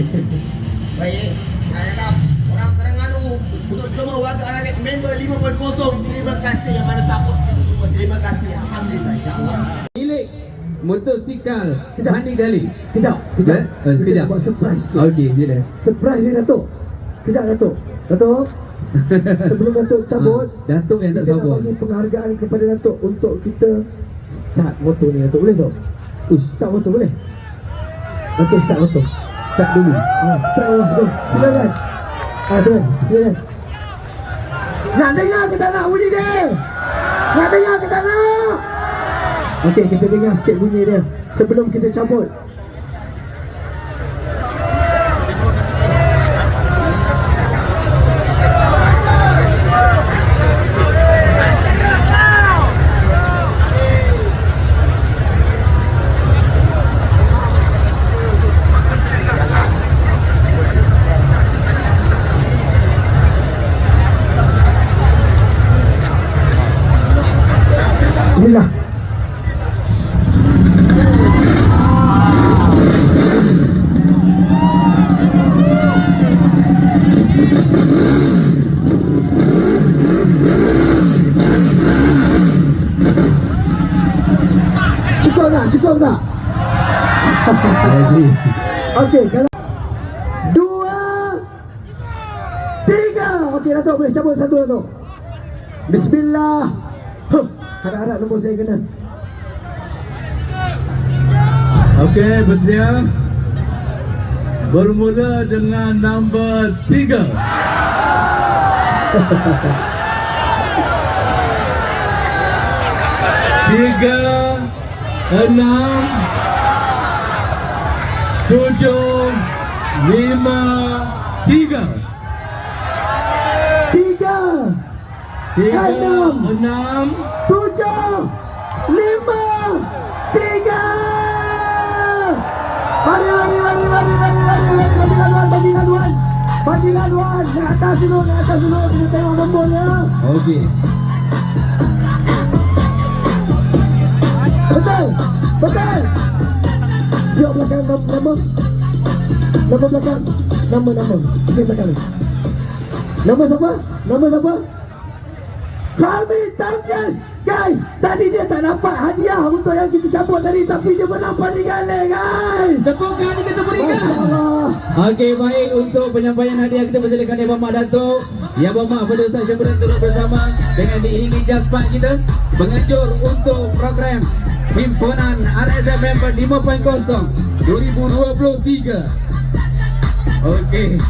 Baik. Saya cakap orang Terengganu untuk semua warga anak member 5.0 terima kasih yang mana support kita semua. Terima kasih. Alhamdulillah insya-Allah. Milik motosikal Hani Gali. Kejap, kejap. Eh, Kita kejap. buat surprise sikit. Okey, sila. Surprise dia Datuk. Kejap Datuk. Datuk. Sebelum Datuk cabut, Ah, Datuk yang tak kita nak sabar. bagi penghargaan kepada Datuk untuk kita start motor ni Datuk. Boleh tak? Ush, Start motor boleh? Datuk start motor. Start dulu. Ha, start tu. Silakan. Ha, tuan. Silakan. Nak dengar ke tak nak bunyi dia? Nak dengar ke tak nak? Okey, kita dengar sikit bunyi dia sebelum kita cabut. Bismillah. Cukup tak? Cukup tak? Okey, kalau dua, tiga. Okey, Datuk boleh cabut satu Datuk. Bismillah. Harap-harap nombor saya kena. Okey, bersedia. Bermula dengan nombor tiga. Tiga, enam, tujuh, lima. Tiga, Enam. enam, tujuh, lima, tiga. Mari, mari, mari, mari, mari, mari, mari, bagi laluan, bagi laluan. Bagi laluan, ke atas dulu, ke atas dulu, kita tengok nombornya. Okey. Betul, betul. Yuk belakang nama, nama. Nama belakang, nama, nama. Sini belakang. Nama siapa? Nama siapa? Fahmi Tamjas Guys, tadi dia tak dapat hadiah untuk yang kita cabut tadi Tapi dia menang Panigale guys. Tepukkan ini kita berikan. Okey baik. Untuk penyampaian hadiah kita persilakan Ya Bapak Datuk. Ya Bapak pada Ustaz Syamburan turut bersama Dengan diiringi jaspat kita. Penganjur untuk program Himpunan RSM Member 5.0 2023 Okey